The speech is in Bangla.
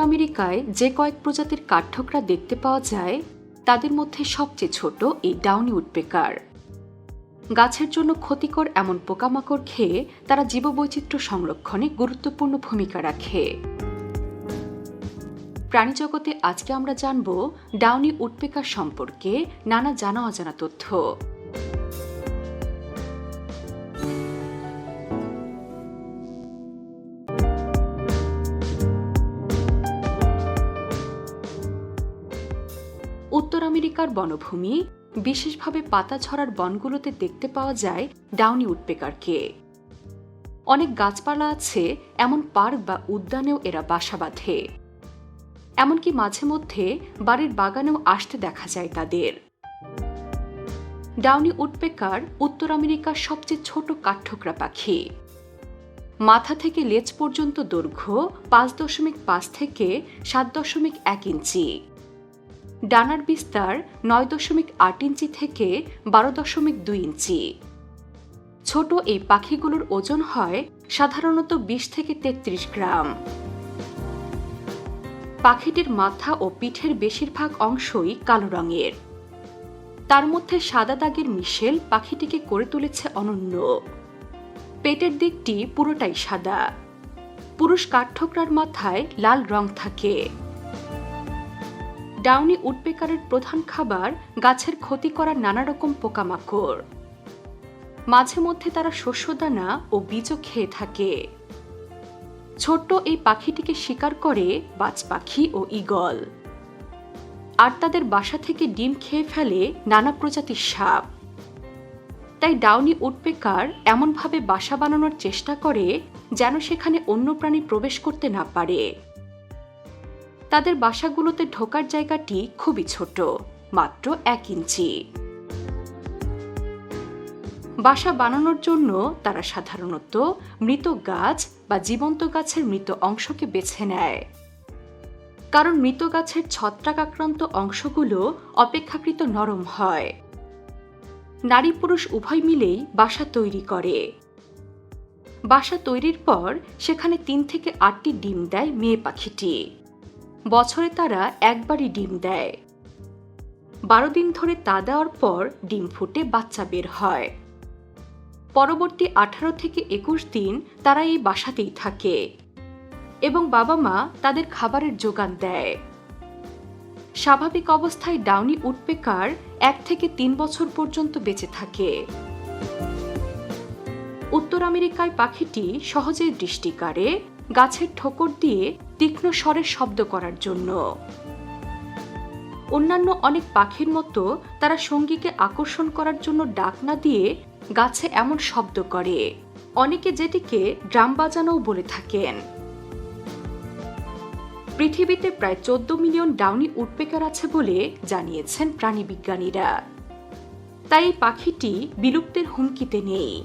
আমেরিকায় যে কয়েক প্রজাতির কাঠঠোকরা দেখতে পাওয়া যায়, তাদের মধ্যে সবচেয়ে ছোট এই ডাউনি উডপেকার। গাছের জন্য ক্ষতিকর এমন পোকামাকড় খেয়ে তারা জীববৈচিত্র্য সংরক্ষণে গুরুত্বপূর্ণ ভূমিকা রাখে। প্রাণীজগতে আজকে আমরা জানব ডাউনি উডপেকার সম্পর্কে নানা জানা অজানা তথ্য। উত্তর আমেরিকার বনভূমি, বিশেষভাবে পাতা ঝরার বনগুলোতে দেখতে পাওয়া যায় ডাউনি উডপেকারকে। অনেক গাছপালা আছে, এমন পার্ক বা উদ্যানেও এরা বাসা বাঁধে। এমনকি মাঝে মধ্যে বাড়ির বাগানেও আসতে দেখা যায় তাদের। ডাউনি উডপেকার উত্তর আমেরিকার সবচেয়ে ছোট কাঠঠোকরা পাখি। মাথা থেকে লেজ পর্যন্ত দৈর্ঘ্য পাঁচ দশমিক পাঁচ থেকে সাত দশমিক এক ইঞ্চি। ডানার বিস্তার নয় দশমিক আট ইঞ্চি থেকে বারো দশমিক দুই ইঞ্চি। ছোট এই পাখিগুলোর ওজন হয় সাধারণত বিশ থেকে তেত্রিশ গ্রাম। পাখিটির মাথা ও পিঠের বেশিরভাগ অংশই কালো রঙের। তার মধ্যে সাদা দাগের মিশেল পাখিটিকে করে তুলেছে অনন্য। পেটের দিকটি পুরোটাই সাদা। পুরুষ কাঠঠোকরার মাথায় লাল রং থাকে। ডাউনি উডপেকারের প্রধান খাবার গাছের ক্ষতি করা নানা রকম পোকামাকড়। মাঝে মধ্যে তারা শস্যদানা ও বীজও খেয়ে থাকে। ছোট্ট এই পাখিটিকে শিকার করে বাজ পাখি ও ঈগল। আর তাদের বাসা থেকে ডিম খেয়ে ফেলে নানা প্রজাতির সাপ। তাই ডাউনি উডপেকার এমনভাবে বাসা বানানোর চেষ্টা করে যেন সেখানে অন্য প্রাণী প্রবেশ করতে না পারে। তাদের বাসাগুলোতে ঢোকার জায়গাটি খুবই ছোট, মাত্র এক ইঞ্চি। বাসা বানানোর জন্য তারা সাধারণত মৃত গাছ বা জীবন্ত গাছের মৃত অংশকে বেছে নেয়। কারণ মৃত গাছের ছত্রাকাক্রান্ত অংশগুলো অপেক্ষাকৃত নরম হয়। নারী পুরুষ উভয় মিলেই বাসা তৈরি করে। বাসা তৈরির পর সেখানে তিন থেকে আটটি ডিম দেয় মেয়ে পাখিটি। বছরে তারা একবারই ডিম দেয়। বারো দিন ধরে তা দেওয়ার পর ডিম ফুটে বাচ্চা বের হয়। পরবর্তী আঠারো থেকে একুশ দিন তারা এই বাসাতেই থাকে এবং বাবা মা তাদের খাবারের যোগান দেয়। স্বাভাবিক অবস্থায় ডাউনি উডপেকার এক থেকে তিন বছর পর্যন্ত বেঁচে থাকে। উত্তর আমেরিকায় পাখিটি সহজেই দৃষ্টি কাড়ে, গাছের ঠোকর দিয়ে তীক্ষ্ণ স্বরের শব্দ করার জন্য। অন্যান্য অনেক পাখির মতো তারা সঙ্গীকে আকর্ষণ করার জন্য ডাক না দিয়ে গাছে এমন শব্দ করে। অনেকে যেটিকে ড্রাম বাজানোও বলে থাকেন। পৃথিবীতে প্রায় চোদ্দ মিলিয়ন ডাউনি উডপেকার আছে বলে জানিয়েছেন প্রাণীবিজ্ঞানীরা তাই পাখিটি বিলুপ্তের হুমকিতে নেই।